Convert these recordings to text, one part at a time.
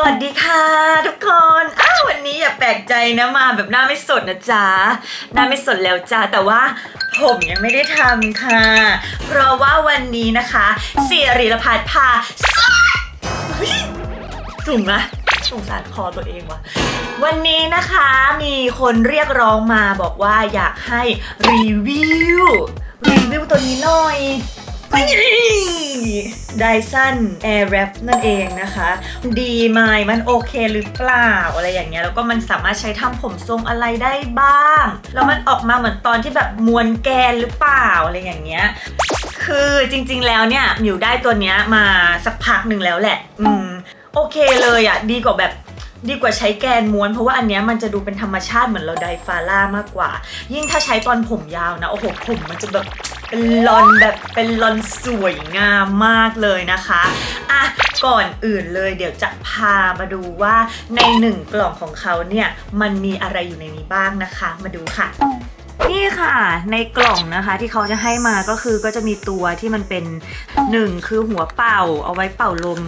สวัสดีค่ะทุกคน อ้าววันนี้อย่าแปลกใจนะมาแบบหน้าไม่สดนะจ๊ะ หน้าไม่สดแล้วจ้าแต่ว่าผมยังไม่ได้ทำค่ะ เพราะว่าวันนี้นะคะเสียรีรพัฒน์พาเฮ้ยสูงนะสงสารคอตัวเองว่ะ วันนี้นะคะมีคนเรียกร้องมาบอกว่าอยากให้รีวิวรีวิวตัวนี้หน่อย ไดสัน Air Wrap นั่นเองนะคะ ดีไหมมันโอเคหรือเปล่าอะไรอย่างเงี้ยแล้วก็มันสามารถใช้ทำผมทรงอะไรได้บ้าง แล้วมันออกมาเหมือนตอนที่แบบมวนแกนหรือเปล่าอะไรอย่างเงี้ยคือจริง ๆ แล้วเนี่ยหมิวได้ตัวเนี้ยมาสักพักหนึ่งแล้วแหละ อืมโอเคเลยอะ่ะดีกว่าแบบดีกว่าใช้แกนม้วน เพราะว่าอันเนี้ยมันจะดูเป็นธรรมชาติเหมือนเราไดฟาร่ามากกว่า ยิ่งถ้าใช้ตอนผมยาวนะ โอ้โหผมมันจะแบบ เป็นลอนแบบเป็นลอนสวยงามมากเลยนะคะอะก่อนอื่นเลยเดี๋ยวจะพามาดูว่าในหนึ่งกล่องของเขาเนี่ยมันมีอะไรอยู่ในนี้บ้างนะคะ มาดูค่ะ นี่ค่ะ ในกล่องนะคะที่เขาจะให้มาก็คือก็จะมีตัวที่มันเป็นหนึ่งคือหัวเป่าเอาไว้เป่าลม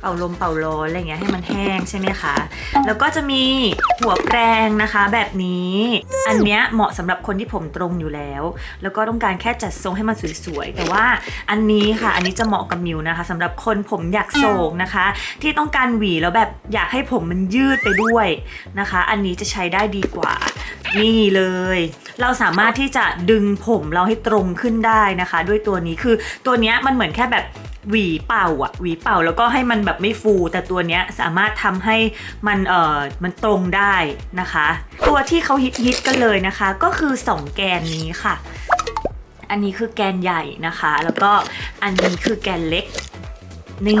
เป่าลมเป่าร้อนอะไรเงี้ยให้มันแห้งใช่ไหมคะ แล้วก็จะมีหัวแปรงนะคะ แบบนี้ อันเนี้ยเหมาะสำหรับคนที่ผมตรงอยู่แล้ว แล้วก็ต้องการแค่จัดทรงให้มันสวยๆ แต่ว่าอันนี้ค่ะ อันนี้จะเหมาะกับมิวนะคะสำหรับคนผมอยากโศกนะคะ ที่ต้องการหวีแล้วแบบอยากให้ผมมันยืดไปด้วยนะคะ อันนี้จะใช้ได้ดีกว่านี่เลย เราสามารถที่จะดึงผมเราให้ตรงขึ้นได้นะคะ ด้วยตัวนี้คือตัวเนี้ยมันเหมือนแค่แบบ หวีเป่าอะหวีเป่าแล้วก็ให้มันแบบไม่ฟู แต่ตัวเนี้ยสามารถทำให้มันเอ่อมันตรงได้นะคะ ตัวที่เขาฮิตฮิตกันเลยนะคะ ก็คือ 2 แกนนี้ค่ะ อันนี้คือแกนใหญ่นะคะ แล้วก็อันนี้คือแกนเล็กนี่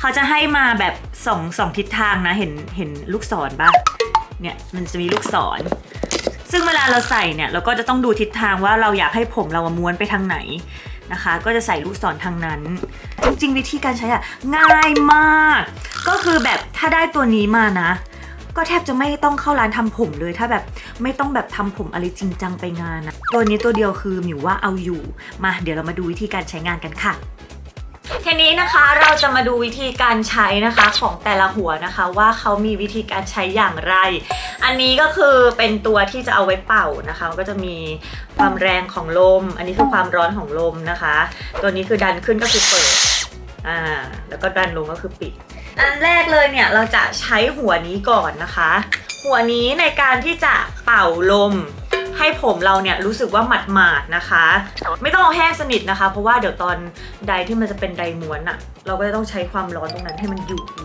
เขาจะให้มาแบบสองสองทิศทางนะเห็นเห็นลูกศรปะเนี่ยมันจะมีลูกศร ซึ่งเวลาเราใส่เนี่ยเราก็จะต้องดูทิศทางว่าเราอยากให้ผมเราม้วนไปทางไหน นะคะ ก็จะใส่ลูกศรทางนั้น จริงๆวิธีการใช้อะง่ายมาก ก็คือแบบถ้าได้ตัวนี้มานะ ก็แทบจะไม่ต้องเข้าร้านทำผมเลยถ้าแบบไม่ต้องแบบทำผมอะไรจริงจังไปงานนะตัวนี้ตัวเดียวคือหมิวว่าเอาอยู่มาเดี๋ยวเรามาดูวิธีการใช้งานกันค่ะทีนี้นะคะเราจะมาดูวิธีการใช้นะคะของแต่ละหัวนะคะ ว่าเขามีวิธีการใช้อย่างไร อันนี้ก็คือเป็นตัวที่จะเอาไว้เป่านะคะ ก็จะมี ความแรงของลม อันนี้คือความร้อนของลมนะคะ ตัวนี้คือดันขึ้นก็คือเปิด อ่า แล้วก็ดันลงก็คือปิด อันแรกเลยเนี่ยเราจะใช้หัวนี้ก่อนนะคะ หัวนี้ในการที่จะเป่าลมให้ผมเราเนี่ยรู้สึกว่าหมาดหมาดนะคะ ไม่ต้องเอาแห้งสนิทนะคะ เพราะว่าเดี๋ยวตอนใดที่มันจะเป็นไดม้วนอะเราก็จะต้องใช้ความร้อนตรงนั้นให้มันอยู่อี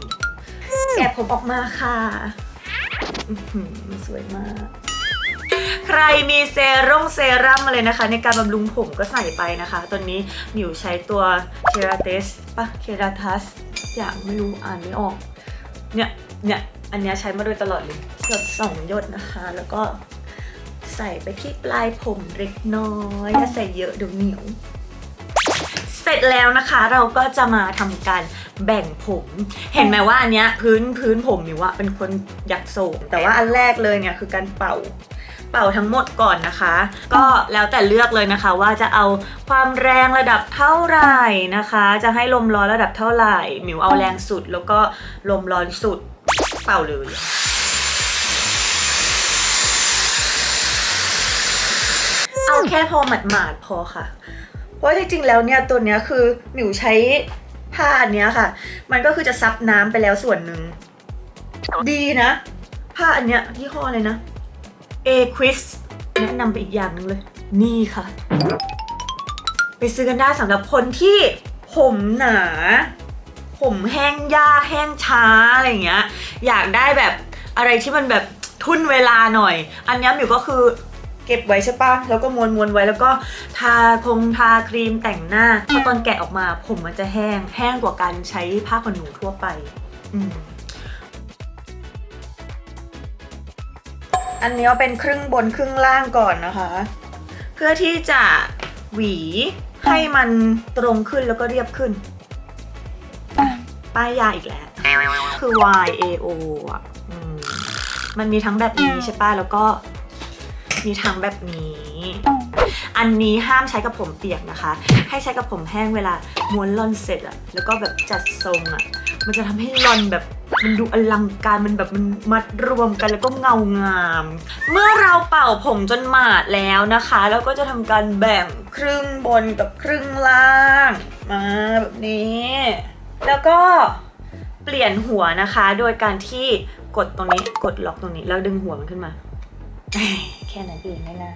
แกะผมออกมาค่ะสวยมาก ใครมีเซรุ่งเซรั่มอะไรนะคะ ในการบำรุงผมก็ใส่ไปนะคะ ตอนนี้หมิวใช้ตัวเคราเตสปะเคราทัสอย่างไม่รู้อ่านไม่ออก เนี่ยเนี่ยอันนี้ใช้มาโดยตลอดเลยหยดสองหยดนะคะ แล้วก็ใส่ไปที่ปลายผมเล็กน้อยถ้าใส่เยอะเดี๋ยวเหนียวเสร็จแล้วนะคะเราก็จะมาทำการแบ่งผม เห็นไหมว่าอันเนี้ยพื้นพื้นผมมิวอะเป็นคนอยากโศกแต่ว่าอันแรกเลยเนี่ยคือการเป่า เป่าทั้งหมดก่อนนะคะ ก็แล้วแต่เลือกเลยนะคะ ว่าจะเอาความแรงระดับเท่าไหร่นะคะ จะให้ลมร้อนระดับเท่าไหร่หมิวเอาแรงสุด แล้วก็ลมร้อนสุดเป่าเลยเอาแค่พอหมาดๆพอค่ะ เพราะจริงๆ แล้วเนี่ยตัวเนี้ยคือหมิวใช้ผ้าอันเนี้ยค่ะ มันก็คือจะซับน้ำไปแล้วส่วนหนึ่ง ดีนะ ผ้าอันเนี้ยยี่ห้ออะไรนะ เอควิสแนะนำไปอีกอย่างหนึงเลย นี่ค่ะ ไปซื้อกันได้สำหรับคนที่ผมหนา ผมแห้งยากแห้งช้าอะไรอย่างเงี้ย อยากได้แบบอะไรที่มันแบบทุ่นเวลาหน่อย อันนี้มิวก็คือเก็บไว้ใช่ปะแล้วก็ม้วนม้วนๆไว้แล้วก็ทาคงทาครีมแต่งหน้าพอตอนแกะออกมาผมมันจะแห้ง แห้งกว่าการใช้ผ้าขนหนูทั่วไป อืม อันนี้เอาเป็นครึ่งบนครึ่งล่างก่อนนะคะ เพื่อที่จะหวีให้มันตรงขึ้นแล้วก็เรียบขึ้น ป้ายยาอีกแล้ว คือ Y A O อะมันมีทั้งแบบนี้ใช่ป่ะแล้วก็มีทั้งแบบนี้ อันนี้ห้ามใช้กับผมเปียกนะคะ ให้ใช้กับผมแห้งเวลาม้วนลอนเสร็จอะแล้วก็แบบจัดทรงอะมันจะทำให้ลอนแบบ มันดูอลังการมันแบบมันมัดรวมกันแล้วก็เงางาม เมื่อเราเป่าผมจนหมาดแล้วนะคะ แล้วก็จะทำการแบ่งครึ่งบนกับครึ่งล่างมาแบบนี้ แล้วก็เปลี่ยนหัวนะคะ โดยการที่กดตรงนี้กดล็อกตรงนี้แล้วดึงหัวมันขึ้นมา แค่นั้นเองไม่นา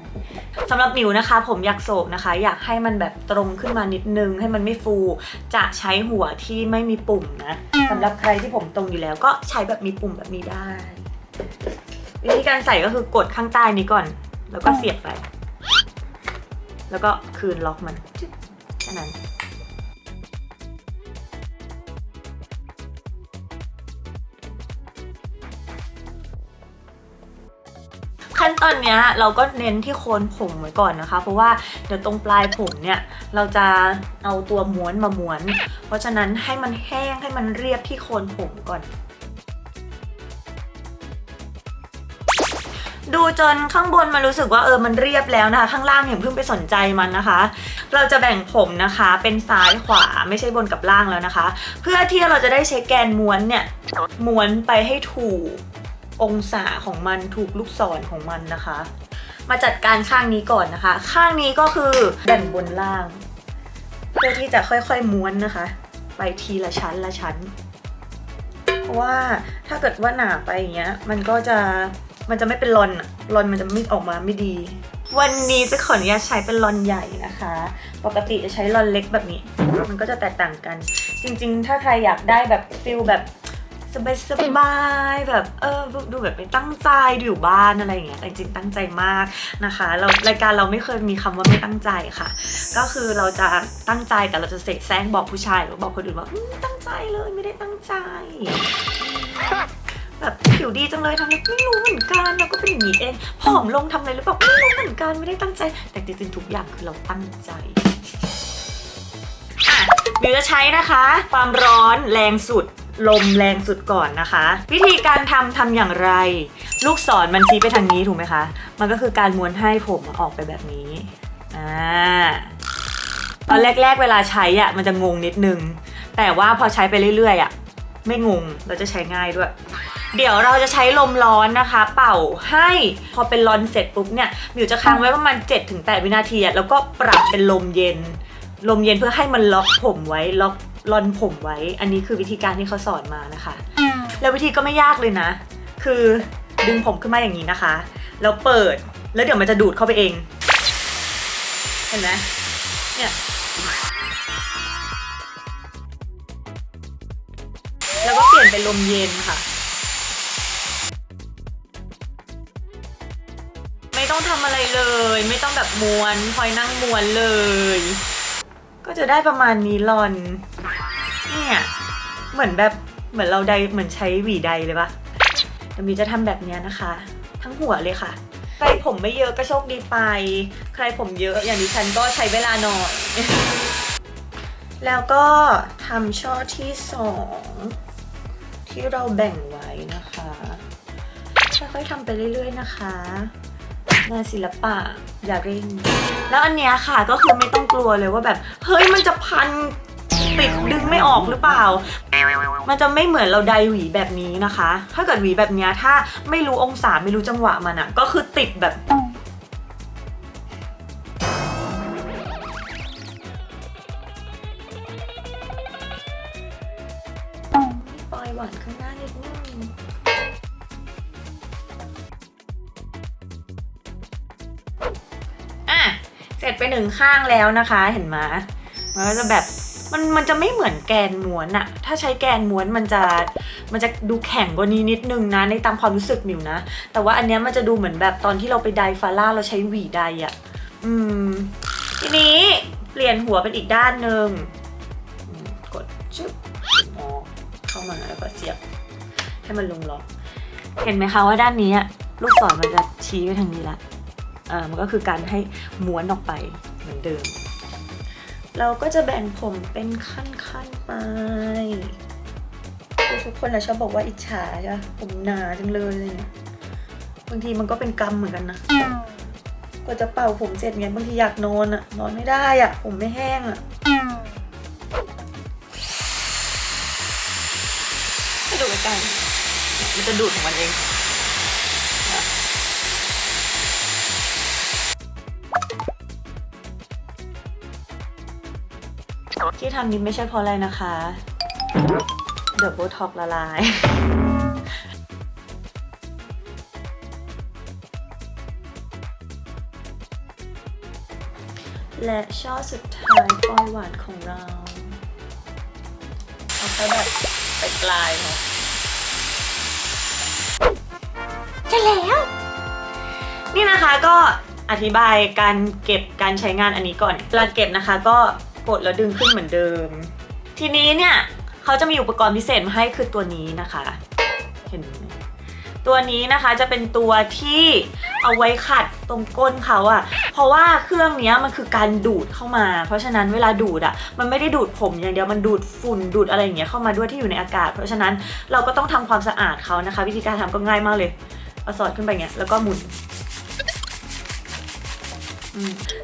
สำหรับหมิวนะคะ ผมอยากโศกนะคะ อยากให้มันแบบตรงขึ้นมานิดนึง ให้มันไม่ฟู จะใช้หัวที่ไม่มีปุ่มนะสำหรับใครที่ผมตรงอยู่แล้วก็ใช้แบบมีปุ่มแบบนี้ได้ วิธีการใส่ก็คือกดข้างใต้นี้ก่อน แล้วก็เสียบไป แล้วก็คืนล็อกมันแค่นั้น ขั้นตอนเนี้ยเราก็เน้นที่โคนผมไว้ก่อนนะคะ เพราะว่าเดี๋ยวตรงปลายผมเนี่ยเราจะเอาตัวม้วนมาม้วน เพราะฉะนั้นให้มันแห้งให้มันเรียบที่โคนผมก่อนดูจนข้างบนมันรู้สึกว่าเออมันเรียบแล้วนะคะ ข้างล่างอย่าเพิ่งไปสนใจมันนะคะ เราจะแบ่งผมนะคะ เป็นซ้ายขวาไม่ใช่บนกับล่างแล้วนะคะ เพื่อที่เราจะได้ใช้แกนม้วนเนี่ยม้วนไปให้ถูก องศาของมันถูกลูกศรของมันนะคะ มาจัดการข้างนี้ก่อนนะคะ ข้างนี้ก็คือแบ่งบนล่าง เพื่อที่จะค่อยๆม้วนนะคะ ไปทีละชั้นละชั้น เพราะว่าถ้าเกิดว่าหนาไปอย่างเงี้ย มันก็จะมันจะไม่เป็นรอนอะรอนมันจะไม่ออกมาไม่ดี วันนี้จะขออนุญาตใช้เป็นรอนใหญ่นะคะ ปกติจะใช้รอนเล็กแบบนี้ มันก็จะแตกต่างกัน จริง ๆ ถ้าใครอยากได้แบบฟิลแบบ สบายๆแบบเออดูแบบไม่ตั้งใจอยู่บ้านอะไรอย่างเงี้ยแต่จริงๆตั้งใจมากนะคะเรารายการเราไม่เคยมีคำว่าไม่ตั้งใจค่ะ ก็คือเราจะตั้งใจแต่เราจะเสกแซงบอกผู้ชายหรือบอกคนอื่นว่าตั้งใจเลยไม่ได้ตั้งใจแบบผิวดีจังเลยทำไมไม่รู้เหมือนกันเราก็เป็นอย่างนี้เองผอมลงทำอะไรหรือเปล่าไม่รู้เหมือนกันไม่ได้ตั้งใจ แต่จริงๆทุกอย่างคือเราตั้งใจอะเดี๋ยวจะใช้นะคะ ความร้อนแรงสุด ลมแรงสุดก่อนนะคะ วิธีการทำทำอย่างไร ลูกศรมันชี้ไปทางนี้ถูกไหมคะ มันก็คือการม้วนให้ผมออกไปแบบนี้อ่าตอนแรกๆเวลาใช้อะมันจะงงนิดนึง แต่ว่าพอใช้ไปเรื่อยๆอะไม่งงเราจะใช้ง่ายด้วย เดี๋ยวเราจะใช้ลมร้อนนะคะ เป่าให้พอเป็นร้อนเสร็จปุ๊บเนี่ยมิวจะค้างไว้ประมาณ 7-8 วินาทีอะแล้วก็ปรับเป็นลมเย็น ลมเย็นเพื่อให้มันล็อกผมไว้ล็อก รอนผมไว้ อันนี้คือวิธีการที่เขาสอนมานะคะ แล้ววิธีก็ไม่ยากเลยนะ คือดึงผมขึ้นมาอย่างนี้นะคะ แล้วเปิด แล้วเดี๋ยวมันจะดูดเข้าไปเอง เห็นไหมเนี่ย แล้วก็เปลี่ยนเป็นลมเย็นค่ะ ไม่ต้องทำอะไรเลย ไม่ต้องแบบม้วน คอยนั่งม้วนเลย ก็จะได้ประมาณนี้ลอน เนี่ยเหมือนแบบเหมือนเราไดเหมือนใช้หวีใดเลยปะเดี๋ยวมีจะทำแบบนี้นะคะ ทั้งหัวเลยค่ะ ใครผมไม่เยอะก็โชคดีไป ใครผมเยอะอย่างดิฉันก็ใช้เวลาหน่อยแล้วก็ทำช่อที่สองที่เราแบ่งไว้นะคะค่อยๆทำไปเรื่อยๆนะคะงานศิลปะอย่าเร่ง แล้วอันเนี้ยค่ะก็คือไม่ต้องกลัวเลยว่าแบบ เฮ้ยมันจะพัน ติดดึงไม่ออกหรือเปล่า มันจะไม่เหมือนเราไดหวีแบบนี้นะคะ ถ้าเกิดหวีแบบนี้ถ้าไม่รู้องศาไม่รู้จังหวะมันอะก็คือติดแบบปลอยหวานข้างหน้านิดนึงอะ เสร็จไปหนึ่งข้างแล้วนะคะ เห็นไหมมันก็จะแบบ มันมันจะไม่เหมือนแกนม้วนอะถ้าใช้แกนม้วนมันจะมันจะดูแข็งกว่านี้นิดนึงนะในตามความรู้สึกมิวนะ แต่ว่าอันเนี้ยมันจะดูเหมือนแบบตอนที่เราไปไดฟาร่าเราใช้หวีไดอะอืม ทีนี้เปลี่ยนหัวเป็นอีกด้านหนึ่งกดชึบงอเข้ามาแล้วก็เสียบ ให้มันลงล็อก เห็นไหมคะว่าด้านนี้ลูกศรมันจะชี้ไปทางนี้ละเออมันก็คือการให้ม้วนออกไปเหมือนเดิม เราก็จะแบ่งผมเป็นขั้นๆไปทุกคนนะชอบบอกว่าอิจฉาใช่ปะผมหนาจังเลยเลยบางทีมันก็เป็นกรรมเหมือนกันนะกว่าจะเป่าผมเสร็จไงบางทีอยากนอนอะนอนไม่ได้อะผมไม่แห้งอะดูใแล้วกันมันจะดูดของมันเอง ที่ทำนี้ไม่ใช่เพราะอะไรนะคะ เดี๋ยวโบท็อกละลาย และช่อสุดท้ายปลอยหวานของเราเอาแค่แบบไปปลายๆเนาะเสร็จแล้ว นี่นะคะก็อธิบายการเก็บการใช้งานอันนี้ก่อนเวลาเก็บนะคะก็ กดแล้วดึงขึ้นเหมือนเดิม ทีนี้เนี่ยเขาจะมีอุปกรณ์พิเศษมาให้คือตัวนี้นะคะ เห็นไหมตัวนี้นะคะจะเป็นตัวที่เอาไว้ขัดตรงก้นเขาอะเพราะว่าเครื่องนี้มันคือการดูดเข้ามา เพราะฉะนั้นเวลาดูดอะมันไม่ได้ดูดผมอย่างเดียวมันดูดฝุ่นดูดอะไรอย่างเงี้ยเข้ามาด้วยที่อยู่ในอากาศ เพราะฉะนั้นเราก็ต้องทำความสะอาดเขานะคะ วิธีการทำก็ง่ายมากเลยเอาสอดขึ้นไปเงี้ยแล้วก็หมุน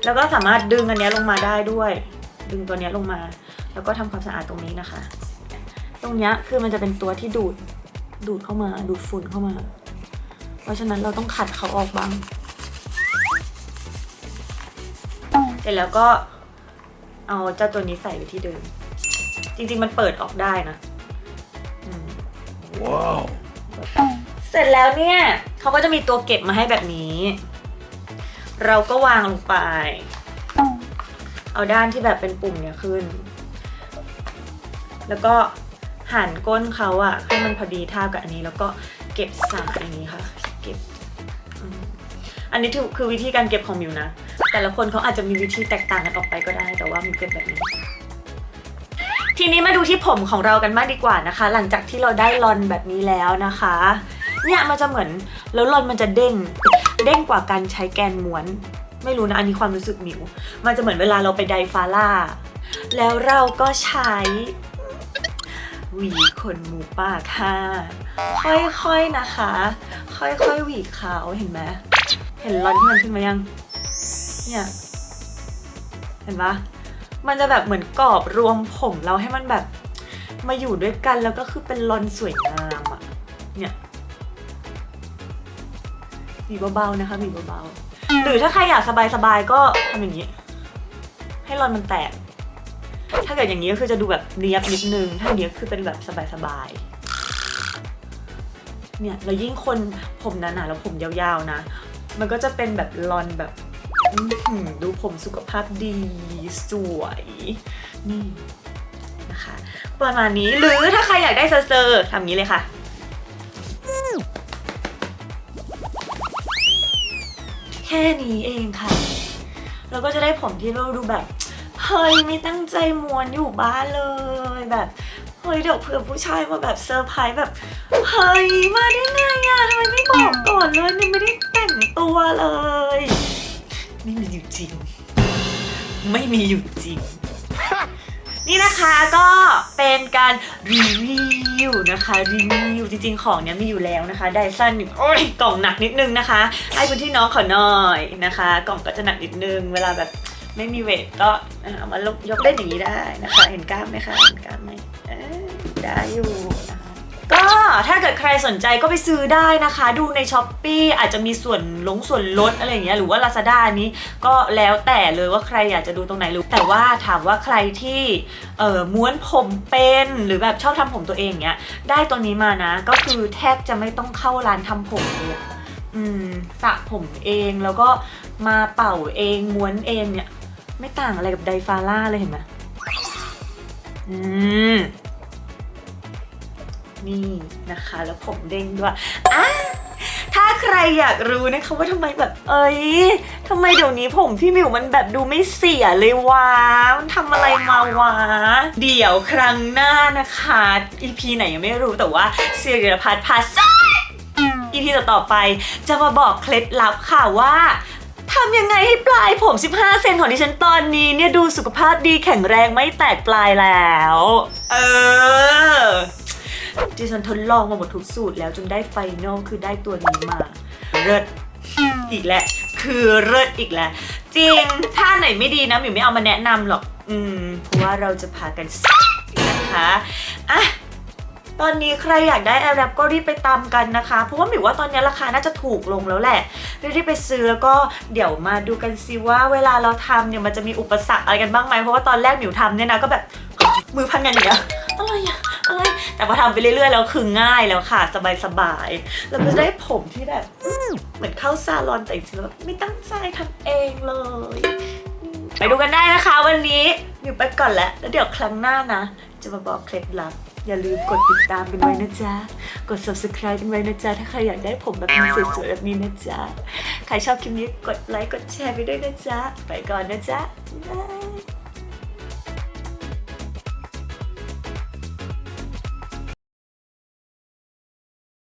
แล้วก็สามารถดึงอันนี้ลงมาได้ด้วย ดึงตัวเนี้ยลงมา แล้วก็ทำความสะอาดตรงนี้นะคะ ตรงเนี้ยคือมันจะเป็นตัวที่ดูดดูดเข้ามาดูดฝุ่นเข้ามา เพราะฉะนั้นเราต้องขัดเขาออกบ้าง เสร็จแล้วก็เอาเจ้าตัวนี้ใส่ไว้ที่เดิม จริงๆมันเปิดออกได้นะอืม Wow. เสร็จแล้วเนี่ยเขาก็จะมีตัวเก็บมาให้แบบนี้ เราก็วางลงไป เอาด้านที่แบบเป็นปุ่มเนี่ยขึ้น แล้วก็หันก้นเขาอะให้มันพอดีท่ากับอันนี้ แล้วก็เก็บสายอย่างนี้ค่ะ เก็บ อันนี้ถือคือวิธีการเก็บของมิวนะ แต่ละคนเขาอาจจะมีวิธีแตกต่างกันออกไปก็ได้ แต่ว่ามิวเก็บแบบนี้ทีนี้มาดูที่ผมของเรากันบ้างดีกว่านะคะ หลังจากที่เราได้ลอนแบบนี้แล้วนะคะ เนี่ยมันจะเหมือนแล้วลอนมันจะเด้งเด้งกว่าการใช้แกนม้วน ไม่รู้นะ อันนี้ความรู้สึกมิว มันจะเหมือนเวลาเราไปไดฟาร่า แล้วเราก็ใช้หวีขนหมูป่าค่ะ ค่อยๆนะคะ ค่อยๆหวีขาวเห็นไหมเห็นลอนที่มันขึ้นมายัง เนี่ยเห็นปะมันจะแบบเหมือนกรอบรวมผมเราให้มันแบบมาอยู่ด้วยกันแล้วก็คือเป็นลอนสวยงามอะเนี่ยหวีเบาๆนะคะหวีเบาๆ หรือถ้าใครอยากสบายๆก็ทำอย่างนี้ ให้รอนมันแตก ถ้าเกิดอย่างนี้ก็คือจะดูแบบเนียบนิดนึง ถ้าอย่างนี้คือเป็นแบบสบายๆ เนี่ยแล้วยิ่งคนผมหนาๆแล้วผมยาวๆนะ มันก็จะเป็นแบบรอนแบบดูผมสุขภาพดีสวยนี่นะคะ ประมาณนี้หรือถ้าใครอยากได้เซอร์ทำอย่างนี้เลยค่ะ นี้เองค่ะ เราก็จะได้ผมที่เราดูแบบ เฮ้ยไม่ตั้งใจม้วนอยู่บ้านเลยแบบ เฮ้ยเดี๋ยวเผื่อผู้ชายมาแบบเซอร์ไพรส์แบบ เฮ้ยมาได้ไงอะทำไมไม่บอกก่อนเลยมันไม่ได้แต่งตัวเลย ไม่มีอยู่จริง ไม่มีอยู่จริง นี่นะคะก็เป็นการรีวิวนะคะรีวิวจริงๆของเนี้ยมีอยู่แล้วนะคะไดซันโอ้ยกล่องหนักนิดนึงนะคะ ให้คุณที่น้องขอหน่อยนะคะ กล่องก็จะหนักนิดนึง เวลาแบบไม่มีเวทก็เอามายกเล่นอย่างนี้ได้นะคะ เห็นกล้ามไหมคะเห็นกล้ามไหมเอ้ยได้อยู่นะ ก็ถ้าเกิดใครสนใจก็ไปซื้อได้นะคะ ดูในช้อปปีอาจจะมีส่วนลงส่วนลดอะไรอย่างเงี้ยหรือว่า Lazada อันนี้ก็แล้วแต่เลยว่าใครอยากจะดูตรงไหนหรือแต่ว่าถามว่าใครที่เอ่อม้วนผมเป็นหรือแบบชอบทำผมตัวเองเงี้ยได้ตัวนี้มานะ ก็คือแทบจะไม่ต้องเข้าร้านทำผมเลยอืมสระผมเองแล้วก็มาเป่าเองม้วนเองเนี่ยไม่ต่างอะไรกับไดฟาร่าเลยเห็นไหมอืม นี่นะคะ แล้วผมเด้งด้วยอะถ้าใครอยากรู้นะคะว่าทำไมแบบ เอ้ยทำไมเดี๋ยวนี้ผมพี่หมิวมันแบบดูไม่เสียเลยวะมันทำอะไรมาวะ เดี๋ยวครั้งหน้านะคะ EP ไหนยังไม่รู้แต่ว่าเสียรพัฒน์พาซ EP ต่อไปจะมาบอกเคล็ดลับค่ะว่าทำยังไงให้ปลายผม 15 เซนของดิฉันตอนนี้เนี่ยดูสุขภาพดีแข็งแรงไม่แตกปลายแล้ว เออ ดิฉันทดลองมาหมดทุกสูตรแล้วจนได้ไฟนอลคือได้ตัวนี้มาเลิศอีกแล้วคือเลิศอีกแล้ว จริงถ้าไหนไม่ดีนะหมิวไม่เอามาแนะนำหรอก อืมเพราะว่าเราจะพากันนะคะอะตอนนี้ใครอยากได้ Air Wrap ก็รีบไปตามกันนะคะ เพราะว่าหมิวว่าตอนนี้ราคาน่าจะถูกลงแล้วแหละ รีบไปซื้อแล้วก็เดี๋ยวมาดูกันสิว่าเวลาเราทำเนี่ยมันจะมีอุปสรรคอะไรกันบ้างไหมเพราะว่าตอนแรกหมิวทำเนี่ยนะก็แบบมือพันกันอย่างเงี้ยอะไรอะ แต่พอทำไปเรื่อยๆแล้วคือง่ายแล้วค่ะสบายๆแล้วก็ได้ผมที่แบบเหมือนเข้าซาลอนแต่จริงๆแล้วไม่ตั้งใจทำเองเลย ไปดูกันได้นะคะวันนี้หมิวไปก่อนแล้วแล้วเดี๋ยวครั้งหน้านะ จะมาบอกเคล็ดลับอย่าลืมกดติดตามกันไว้นะจ๊ะ กด subscribe กันไว้นะจ๊ะ ถ้าใครอยากได้ผมแบบนี้สวยๆแบบนี้นะจ๊ะ ใครชอบคลิปนี้กดไลค์ กดแชร์ไปด้วยนะจ๊ะ ไปก่อนนะจ๊ะ บ๊าย